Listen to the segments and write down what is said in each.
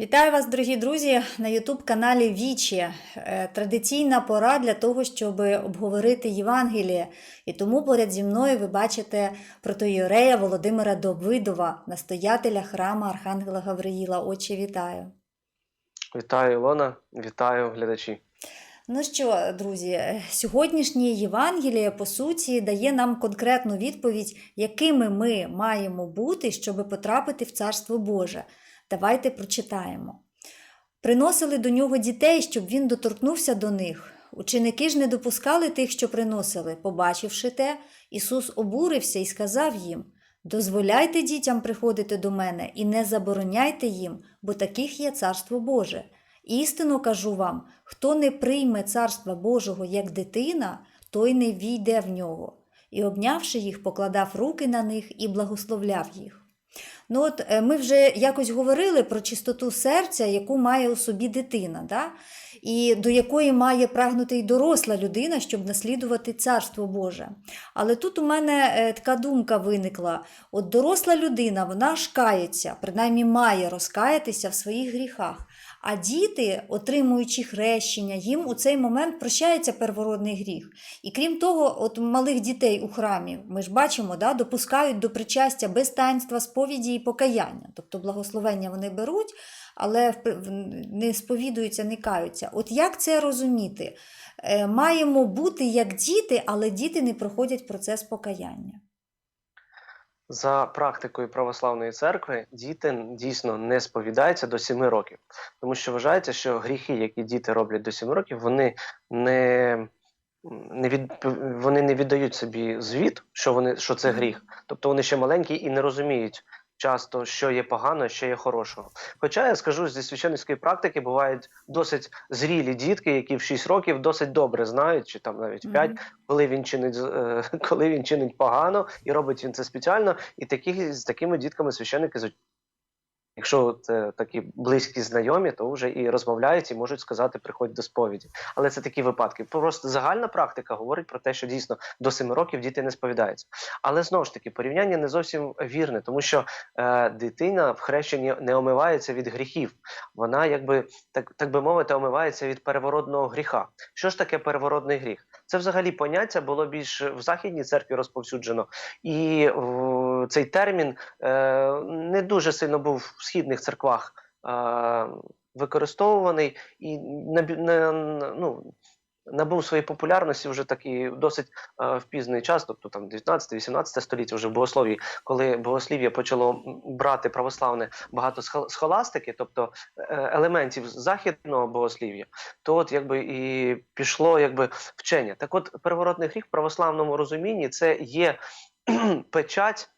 Вітаю вас, дорогі друзі, на Ютуб-каналі Вічі. Е, Традиційна пора для того, щоб обговорити Євангеліє. І тому поряд зі мною ви бачите протоіорея Володимира Давидова, настоятеля храму Архангела Гавриїла. Отче, вітаю. Вітаю, Ілона, вітаю глядачі. Ну що, друзі, е, сьогоднішнє Євангеліє, по суті, дає нам конкретну відповідь, якими ми маємо бути, щоб потрапити в Царство Боже. Давайте прочитаємо. Приносили до нього дітей, щоб він доторкнувся до них. Ученики ж не допускали тих, що приносили. Побачивши те, Ісус обурився і сказав їм: Дозволяйте дітям приходити до мене і не забороняйте їм, бо таких є Царство Боже. Істинно кажу вам: хто не прийме Царства Божого як дитина, той не війде в нього. І, обнявши їх, покладав руки на них і благословляв їх. Ну от е, ми вже якось говорили про чистоту серця, яку має у собі дитина, да? і до якої має прагнути й доросла людина, щоб наслідувати Царство Боже. Але тут у мене е, така думка виникла: от доросла людина, вона ж кається, принаймні має розкаятися в своїх гріхах. А діти, отримуючи хрещення, їм у цей момент прощається первородний гріх. І крім того, от малих дітей у храмі, ми ж бачимо, да, допускають до причастя без таїнства сповіді і покаяння. Тобто благословення вони беруть, але не сповідуються, не каються. От як це розуміти? Е, Маємо бути як діти, але діти не проходять процес покаяння. За практикою православної церкви діти дійсно не сповідаються до 7 років, тому що вважається, що гріхи, які діти роблять до 7 років, вони не, не від, вони не віддають собі звіт, що вони що це гріх. Тобто вони ще маленькі і не розуміють часто, що є погано, що є хорошого. Хоча я скажу зі священницької практики, бувають досить зрілі дітки, які в 6 років досить добре знають, чи там навіть 5, Мгм. коли він чинить е, коли він чинить погано і робить він це спеціально, і такі з такими дітками священники Якщо це такі близькі знайомі, то вже і розмовляють, і можуть сказати приходь до сповіді. Але це такі випадки. Просто загальна практика говорить про те, що дійсно до 7 років діти не сповідаються. Але знову ж таки, порівняння не зовсім вірне, тому що е, дитина в хрещенні не омивається від гріхів. Вона, якби так, так би мовити, омивається від первородного гріха. Що ж таке первородний гріх? Це взагалі поняття було більш в західній церкві розповсюджено, і в, цей термін е, не дуже сильно був в східних церквах е, використовуваний. І не, на, ну, набув своєї популярності вже такий досить е, в пізний час, тобто там 19-18 століття вже в богослов'ї, коли богослів'я почало брати православне багато схоластики, тобто е, елементів західного богослів'я, то от якби і пішло якби вчення. Так от первородний гріх в православному розумінні це є печать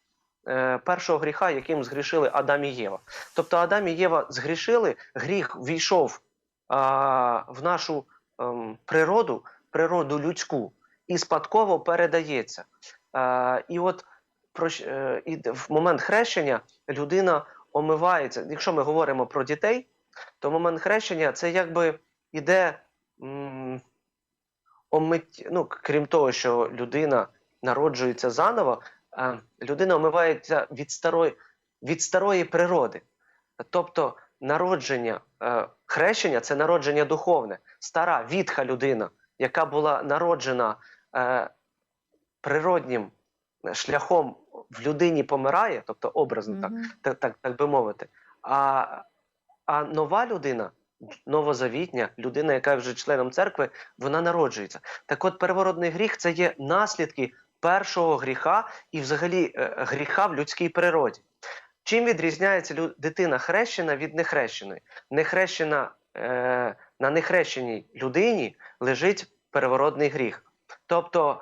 е, першого гріха, яким згрішили Адам і Єва. Тобто Адам і Єва згрішили, гріх війшов а, в нашу ем, природу, природу людську, і спадково передається. Е, і от про, е, і в момент хрещення людина омивається. Якщо ми говоримо про дітей, то момент хрещення це якби іде. М, омить, ну, крім того, що людина народжується заново, е, людина омивається від старої, від старої природи. Тобто народження, е, хрещення це народження духовне, стара відха людина, яка була народжена е, природнім шляхом в людині помирає, тобто образно так, Мгм. так, так, так би мовити. А, а нова людина, новозавітня, людина, яка вже членом церкви, вона народжується. Так от первородний гріх це є наслідки першого гріха і взагалі е, гріха в людській природі. Чим відрізняється дитина хрещена від нехрещеної? Нехрещена, е, на нехрещеній людині лежить первородний гріх. Тобто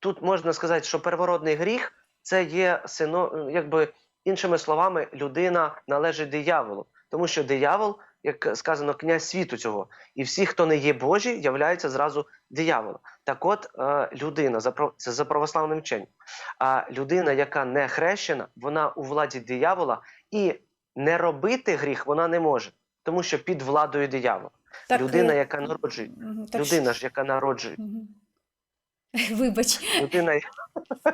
тут можна сказати, що первородний гріх це є сино, якби іншими словами, людина належить дияволу, тому що диявол, як сказано, князь світу цього, і всі, хто не є Божі, являються зразу дияволом. Так от е, людина це за православним вченням. А людина, яка не хрещена, вона у владі диявола, і не робити гріх вона не може, тому що під владою диявола. Так, людина, е, яка народжує, так людина ж, яка народжує, Мгм. Вибач. Людина,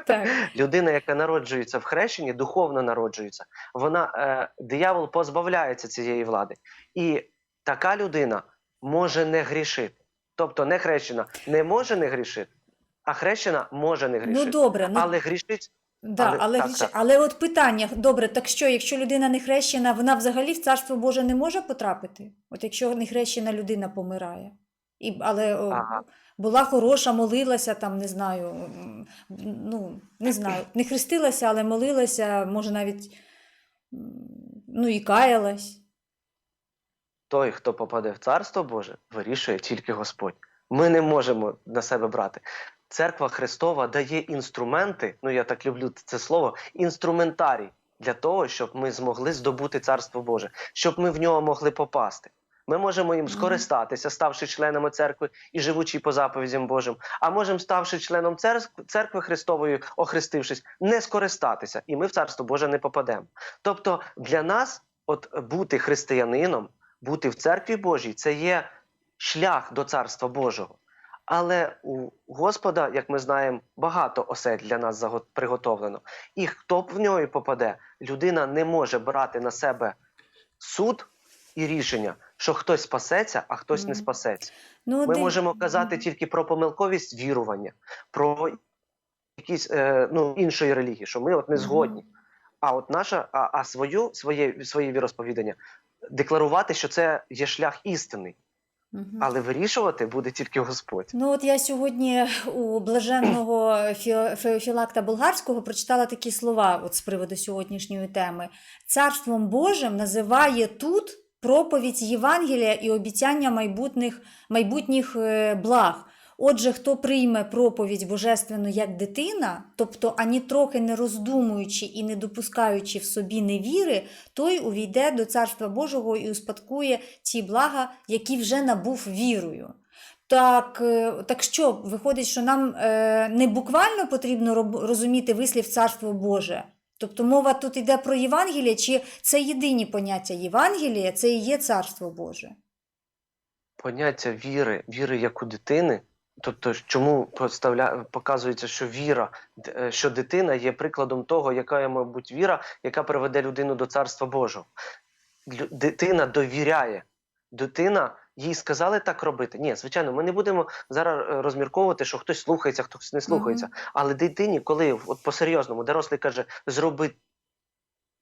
Так. людина, яка народжується в хрещенні, духовно народжується, вона е, диявол позбавляється цієї влади. І така людина може не грішити. Тобто не хрещена не може не грішити, а хрещена може не грішити. Ну добре, ну Але грішить Да, але, але- так, гріш- так. але от питання, добре, так що, якщо людина не хрещена, вона взагалі в Царство Боже не може потрапити? От якщо не хрещена людина помирає. І, але Ага. була хороша, молилася там, не знаю, ну, не знаю, не хрестилася, але молилася, може навіть ну і каялась. той, хто попаде в Царство Боже, вирішує тільки Господь. Ми не можемо на себе брати. Церква Христова дає інструменти, ну я так люблю це слово, інструментарій для того, щоб ми змогли здобути Царство Боже, щоб ми в нього могли попасти. Ми можемо їм скористатися, ставши членами церкви і живучи по заповідям Божим. А можемо, ставши членом церкви, церкви Христової, охрестившись, не скористатися, і ми в Царство Боже не попадемо. Тобто для нас, от бути християнином, бути в церкві Божій це є шлях до Царства Божого. Але у Господа, як ми знаємо, багато осель для нас приготовлено. І хто б в нього попаде, людина не може брати на себе суд і рішення, що хтось спасеться, а хтось не спасеться. Ну, Ми де- можемо казати тільки про помилковість вірування, про якісь е, ну, іншої релігії, що ми от не згодні. А от наша, а, а свою, своє, своє віросповідання декларувати, що це є шлях істинний, Мгм. але вирішувати буде тільки Господь. Ну, от я сьогодні у блаженного Феофілакта Болгарського прочитала такі слова от з приводу сьогоднішньої теми. Царством Божим називає тут проповідь Євангелія і обіцяння майбутніх, майбутніх е, благ. Отже, хто прийме проповідь божественну як дитина, тобто ані трохи не роздумуючи і не допускаючи в собі невіри, той увійде до Царства Божого і успадкує ті блага, які вже набув вірою. Так, е, так що виходить, що нам е, не буквально потрібно розуміти вислів Царство Боже. Тобто мова тут йде про Євангеліє, чи це єдині поняття Євангелія, це і є Царство Боже. Поняття віри, віри як у дитини. Тобто, чому поставля... показується, що віра, е, що дитина є прикладом того, яка має бути віра, яка приведе людину до Царства Божого. Дитина довіряє. Дитина, їй сказали так робити. Ні, звичайно, ми не будемо зараз е, розмірковувати, що хтось слухається, хтось не слухається. Але дитині, коли от по-серйозному дорослий каже, зроби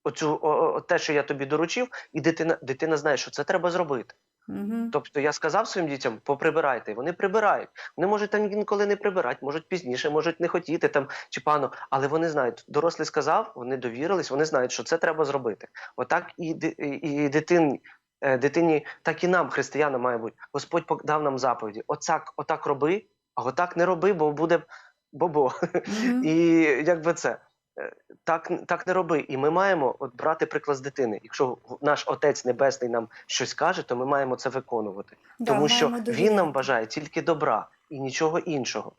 оцю, о, о, те, що я тобі доручив, і дитина, дитина знає, що це треба зробити. Угу. Тобто я сказав своїм дітям, поприбирайте, вони прибирають. Вони можуть там інколи не прибирати, можуть пізніше, можуть не хотіти там чи пану, але вони знають, дорослий сказав, вони довірились, вони знають, що це треба зробити. Отак і, і, і дитині, е, дитині, так і нам, християнам, має бути. Господь дав нам заповіді. Отак, отак роби, а отак не роби, бо буде бобо. Угу. І якби це. е, Так, так не роби. І ми маємо от брати приклад з дитини. Якщо наш Отець Небесний нам щось каже, то ми маємо це виконувати. Тому що він нам бажає тільки добра і нічого іншого.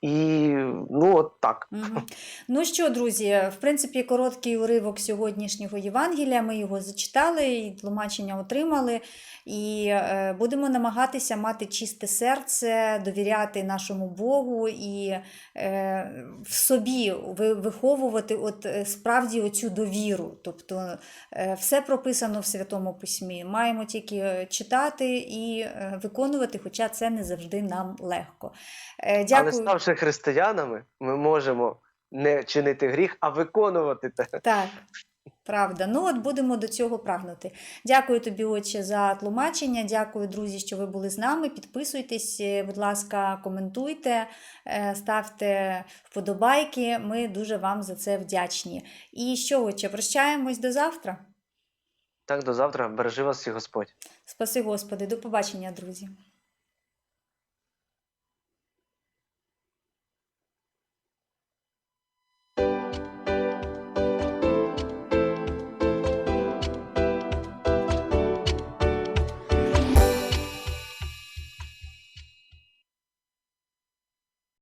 І ну от так. Мгм. Ну що, друзі, в принципі, короткий уривок сьогоднішнього Євангелія. Ми його зачитали і тлумачення отримали. І е, будемо намагатися мати чисте серце, довіряти нашому Богу і е, в собі виховувати от е, справді оцю довіру. Тобто е, все прописано в Святому Письмі. Маємо тільки е, читати і е, виконувати, хоча це не завжди нам легко. Е, Але ставши християнами, ми можемо не чинити гріх, а виконувати те. Так, правда. Ну, от будемо до цього прагнути. Дякую тобі, отче, за тлумачення. Дякую, друзі, що ви були з нами. Підписуйтесь, е, будь ласка, коментуйте, е, ставте вподобайки. Ми дуже вам за це вдячні. І що, отче, прощаємось до завтра. Так, до завтра. Бережи вас і Господь. Спаси Господи, до побачення, друзі.